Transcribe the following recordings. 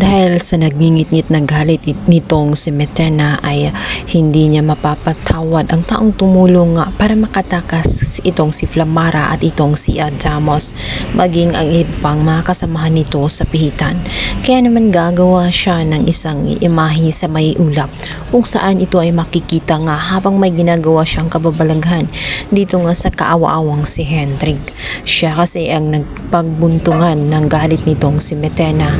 Dahil sa nagngingit-ngit na galit it- nitong si Metena ay hindi niya mapapatawad ang taong tumulong para makatakas itong si Flamara at itong si Adamos maging ang ibang mga nito sa pihitan. Kaya naman gagawa siya ng isang imahe sa may ulap kung saan ito ay makikita nga habang may ginagawa siyang kababalaghan dito nga sa kaawa-awang si Hendrik. Siya kasi ang nagpagbuntungan ng galit nitong si Metena.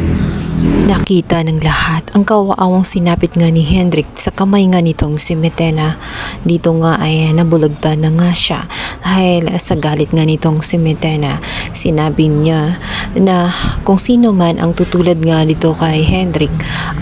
Nakita ng lahat ang kawaawang sinapit nga ni Hendrik sa kamay nga nitong si Metena. Dito nga ay nabulagta na nga siya dahil sa galit nga nitong si Metena. Sinabi niya na kung sino man ang tutulad nga nito kay Hendrik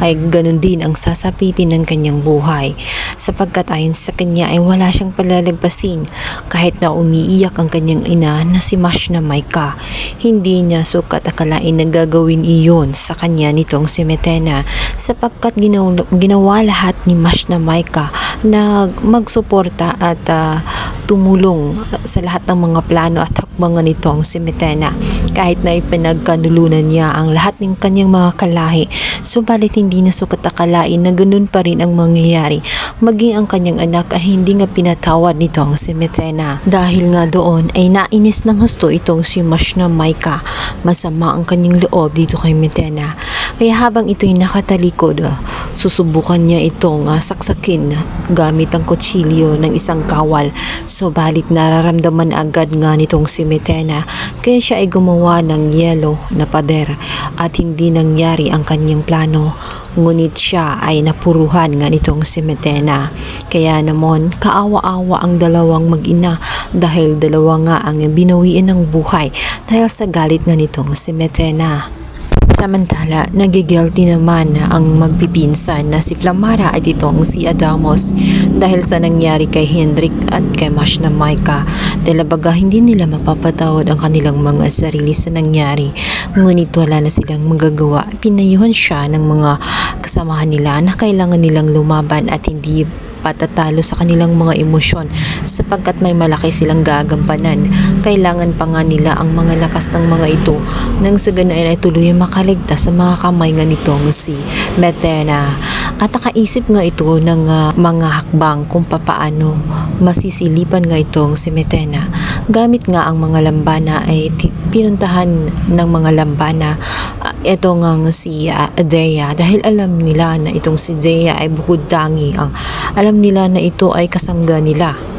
ay ganun din ang sasapitin ng kanyang buhay sapagkat ayon sa kanya ay wala siyang palalagpasin kahit na umiiyak ang kanyang ina na si Mash na Maika. Hindi niya sukat akalain na gagawin iyon sa kanya nitong si Metena sapagkat ginawa, ginawa lahat ni Mash na Maika na magsuporta at ah, tumulong sa lahat ng mga plano at hakbangan nitong si Metena. Kahit na ipinagkanulunan niya ang lahat ng kanyang mga kalahi subalit hindi na sukat akalain na ganun pa rin ang mangyayari. Maging ang kanyang anak ay hindi nga pinatawad nitong si Metena. Dahil nga doon ay nainis ng husto itong si Mash na Maika. Masama ang kanyang loob dito kay Metena. Kaya habang ito'y nakatalikod susubukan niya itong ah, saksakin gamit ang kutsilyo ng isang kawal. Subalit nararamdaman agad nga nitong si Metena. Kaya siya ay gumawa ng yelo na pader at hindi nangyari ang kanyang plano. Ngunit siya ay napuruhan nga nitong si Metena. Kaya naman kaawa-awa ang dalawang mag-ina dahil dalawa nga ang binawiin ng buhay dahil sa galit nga nitong si Metena Samantala, nagigilty naman ang magpipinsan na si Flamara at itong si Adamos dahil sa nangyari kay Hendrik at kay Mash na Maika. Dahil baga hindi nila mapapatawad ang kanilang mga sarili sa nangyari. Ngunit wala na silang magagawa. Pinayuhan siya ng mga kasamahan nila na kailangan nilang lumaban at hindi patatalo sa kanilang mga emosyon sapagkat may malaki silang gagampanan. Kailangan pa nga nila ang mga lakas ng mga ito nang sa ganoon ay tuloy makaligtas sa mga kamay nga nitong si Metena. At nakaisip nga ito ng ah, mga hakbang kung papaano masisilipan nga itong si Metena. Gamit nga ang mga lambana ay pinuntahan ng mga lambana ah, ito nga nga si ah, Dea dahil alam nila na itong si Dea ay bukod tangi ang alam nila na ito ay kasangga nila